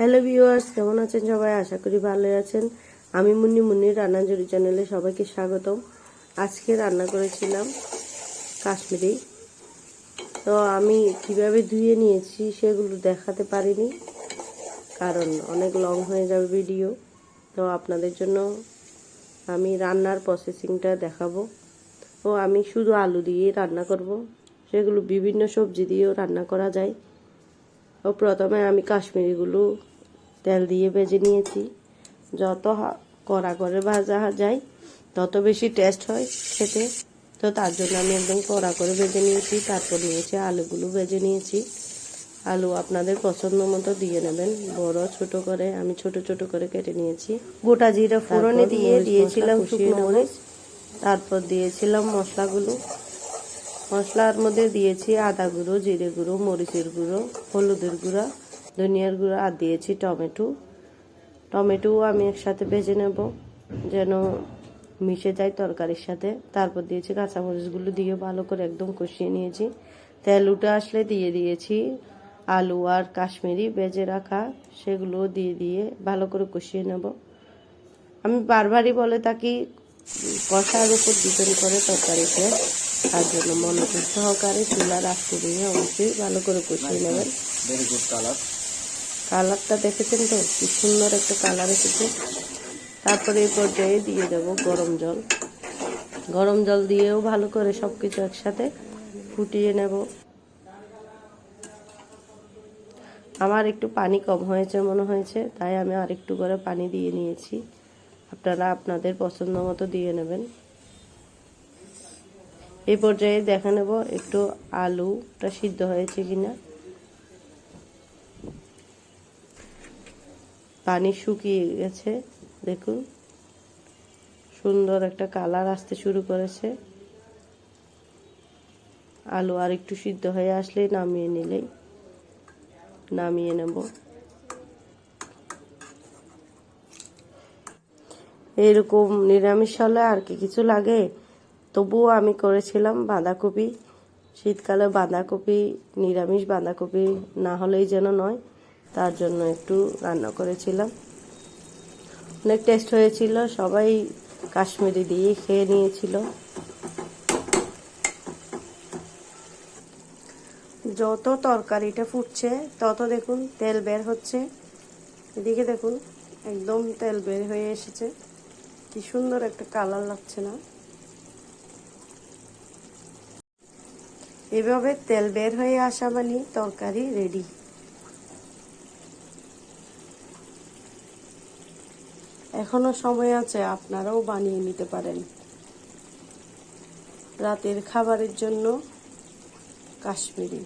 Hello viewers, কেমন আছেন সবাই? আশা করি ভালো আছেন। আমি মুন্নি মুন্নির রান্নাঝুরি চ্যানেলে সবাইকে স্বাগতম। আজকে রান্না করেছিলাম কাশ্মীরি। তো আমি কীভাবে ধুয়ে নিয়েছি সেগুলো দেখাতে পারিনি, কারণ অনেক লং হয়ে যাবে ভিডিও তো আপনাদের জন্য আমি রান্নার প্রসেসিংটা দেখাবো। ও আমি শুধু আলু দিয়ে রান্না করব। সেগুলো বিভিন্ন সবজি দিয়েও রান্না করা যায়। প্রথমে আমি কাশ্মীরিগুলো তেল দিয়ে ভেজে নিয়েছি। যত কড়া করে ভাজা যায় তত বেশি টেস্ট হয় খেতে। তো তার জন্য আমি একদম কড়া করে ভেজে নিয়েছি তারপর নিয়েছি আলুগুলো ভেজে নিয়েছি। আলু আপনাদের পছন্দ মতো দিয়ে নেবেন বড় ছোট করে আমি ছোট ছোট করে কেটে নিয়েছি। গোটা জিরা ফোড়নে দিয়ে দিয়েছিলাম শুকনো মরিচ। তারপর দিয়েছিলাম মশলাগুলো। মশলার মধ্যে দিয়েছি আদা গুঁড়ো, জিরে গুঁড়ো, মরিচের গুঁড়ো, হলুদের গুঁড়া, ধনিয়ার গুঁড়ো, আর দিয়েছি টমেটো। টমেটো আমি একসাথে ভেজে নেব, যেন মিশে যায় তরকারির সাথে। তারপর দিয়েছি কাঁচামরিচগুলো দিয়ে ভালো করে একদম কষিয়ে নিয়েছি। তেল উঠে আসলে দিয়ে দিয়েছি আলু আর কাশ্মীরি ভেজে রাখা, সেগুলো দিয়ে দিয়ে ভালো করে কষিয়ে নেব। আমি বারবারই বলে থাকি, কষার উপর ডিপেন্ড করে তরকারিতে। তার জন্য মনোযোগ সহকারে চুলা রাখতে দিয়ে অবশ্যই ভালো করে কষিয়ে নেবেন। ভেরি গুড কালার কালারটা দেখেছেন তো? কি সুন্দর একটা কালার এসেছে। তারপরে এই পর্যায়ে দিয়ে দেব গরম জল। গরম জল দিয়েও ভালো করে সব কিছু একসাথে ফুটিয়ে নেব। আমার একটু পানি কম হয়েছে মনে হয়েছে তাই আমি আরেকটু করে পানি দিয়ে নিয়েছি। আপনারা আপনাদের পছন্দ মতো দিয়ে নেবেন। এই পর্যায়ে দেখে নেব একটু আলুটা সিদ্ধ হয়েছে কিনা। পানি শুকিয়ে গেছে, দেখুন। সুন্দর একটা কালার আসতে শুরু করেছে। আলু আর একটু সিদ্ধ হয়ে আসলে নামিয়ে নিলেই নামিয়ে নেব। এরকম নিরামিষ হলে আর কি কিছু লাগে? তবুও আমি করেছিলাম বাঁধাকপি। শীতকালে বাঁধাকপি, নিরামিষ বাঁধাকপি না হলেই যেন নয়, তার জন্য একটু রান্না করেছিলাম। অনেক টেস্ট হয়েছিল, সবাই কাশ্মীরি দিয়ে খেয়ে নিয়েছিল। যত তরকারিটা ফুটছে, তত দেখুন তেল বের হচ্ছে। এদিকে দেখুন, একদম তেল বের হয়ে এসেছে। কি সুন্দর একটা কালার লাগছে না? এভাবে তেল বের হয়ে আসা মানে তরকারি রেডি এখনও সময় আছে, আপনারাও বানিয়ে নিতে পারেন। রাতের খাবারের জন্য কাশ্মীরি।